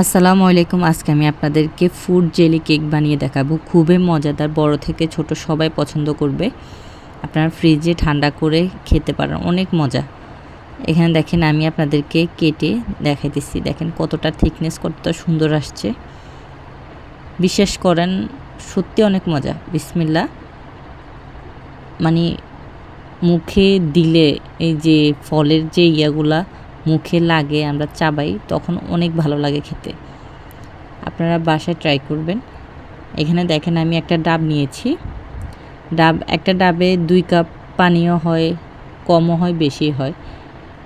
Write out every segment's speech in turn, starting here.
আসসালামু আলাইকুম। আজকে আমি আপনাদেরকে ফুড জেলি কেক বানিয়ে দেখাবো। খুবই মজাদার, বড় থেকে ছোট সবাই পছন্দ করবে। আপনারা ফ্রিজে ঠান্ডা করে খেতে পারেন, অনেক মজা। এখানে দেখেন, আমি আপনাদেরকে কেটে দেখাইতেছি। দেখেন কতটা থিকনেস, কতটা সুন্দর আসছে। বিশ্বাস করেন, সত্যি অনেক মজা। বিসমিল্লা মানে মুখে দিলে এই যে ফলের যে ইয়াগুলা মুখে লাগে, আমরা চাবাই, তখন অনেক ভালো লাগে খেতে। আপনারা বাসায় ট্রাই করবেন। এখানে দেখেন আমি একটা ডাব নিয়েছি। ডাব, একটা ডাবে দুই কাপ পানীয় হয়, কমও হয় বেশি হয়।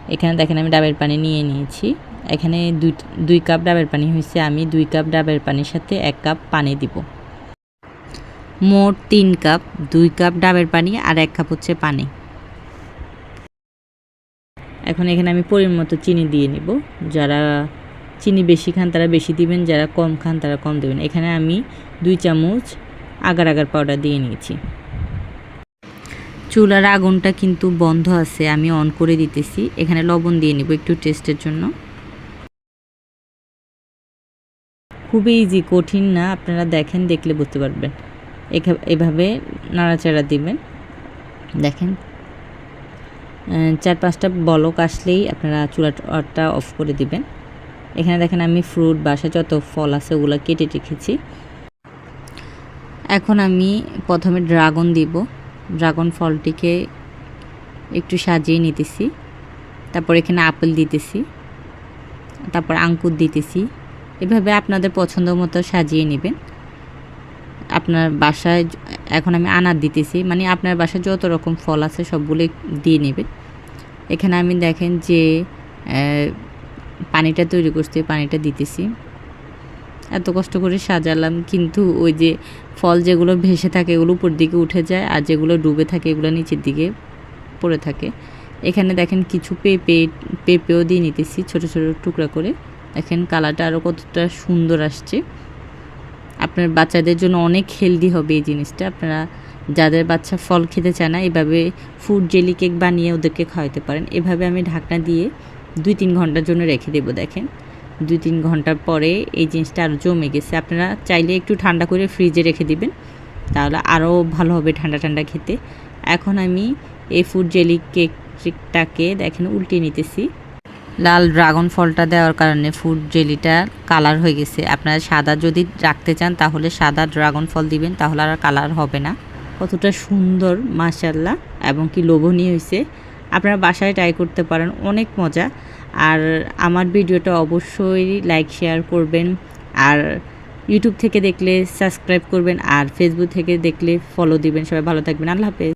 এখানে দেখেন আমি ডাবের পানি নিয়ে নিয়েছি। এখানে দুই দুই কাপ ডাবের পানি হয়েছে, আমি দুই কাপ ডাবের পানির সাথে এক কাপ পানি দিব। মোট তিন কাপ, দুই কাপ ডাবের পানি আর এক কাপ হচ্ছে পানি। এখন এখানে আমি পরিমাণ মতো চিনি দিয়ে নিব। যারা চিনি বেশি খান তারা বেশি দিবেন, যারা কম খান তারা কম দেবেন। এখানে আমি দুই চামচ আগার আগার পাউডার দিয়ে নিয়েছি। চুলার আগুনটা কিন্তু বন্ধ আছে, আমি অন করে দিতেছি। এখানে লবণ দিয়ে নিব একটু টেস্টের জন্য। খুবই ইজি কঠিন না, আপনারা দেখেন, দেখলে বুঝতে পারবেন। এভাবে নাড়াচাড়া দিবেন। দেখেন। চার পাঁচটা বলক আসলেই আপনারা চুলাটা অফ করে দিবেন। এখানে দেখেন আমি ফ্রুট বাসা যত ফল আছে ওগুলো কেটে রেখেছি। এখন আমি প্রথমে ড্রাগন দিব। ড্রাগন ফলটিকে একটু সাজিয়ে নিতেছি। তারপর এখানে আপেল দিতেছি। তারপর আঙ্কুর দিতেছি। এভাবে আপনাদের পছন্দ মতো সাজিয়ে নেবেন। আপনার বাসায় এখন আমি আনার দিতেছি। মানে আপনার বাসায় যত রকম ফল আছে সবগুলো দিয়ে নেবেন। এখানে আমি দেখেন যে পানিটা তৈরি করতে পানিটা দিতেছি। এত কষ্ট করে সাজালাম, কিন্তু ওই যে ফল যেগুলো ভেসে থাকে, এগুলো উপর দিকে উঠে যায়, আর যেগুলো ডুবে থাকে, এগুলো নিচের দিকে পড়ে থাকে। এখানে দেখেন কিছু পেঁপে, পেঁপেও দিয়ে নিতেছি, ছোট ছোট টুকরা করে। দেখেন কালারটা আরও কতটা সুন্দর আসছে। আপনার বাচ্চাদের জন্য অনেক হেলদি হবে এই জিনিসটা। আপনারা যাদের বাচ্চা ফল খেতে চায় না, এভাবে ফুড জেলি কেক বানিয়ে ওদেরকে খাওয়াতে পারেন। এভাবে আমি ঢাকনা দিয়ে দুই তিন ঘণ্টার জন্য রেখে দেবো, দেখেন। দুই তিন ঘণ্টার পরে এই জিনিসটা আরও জমে গেছে। আপনারা চাইলে একটু ঠান্ডা করে ফ্রিজে রেখে দিবেন, তাহলে আরও ভালো হবে ঠান্ডা ঠান্ডা খেতে। এখন আমি এই ফুড জেলি কেকটাকে দেখেন উল্টিয়ে নিতেছি। লাল ড্রাগন ফলটা দেওয়ার কারণে ফুড জেলিটা কালার হয়ে গেছে। আপনারা সাদা যদি রাখতে চান, তাহলে সাদা ড্রাগন ফল দিবেন, তাহলে আর কালার হবে না। কতটা সুন্দর মাশাল্লাহ এবং কি লোভনীয় হয়েছে আপনারা বাসায় ট্রাই করতে পারেন, অনেক মজা। আর আমার ভিডিওটা অবশ্যই লাইক শেয়ার করবেন। আর ইউটিউব থেকে দেখলে সাবস্ক্রাইব করবেন, আর ফেসবুক থেকে দেখলে ফলো দিবেন। সবাই ভালো থাকবেন, আল্লাহ হাফেজ।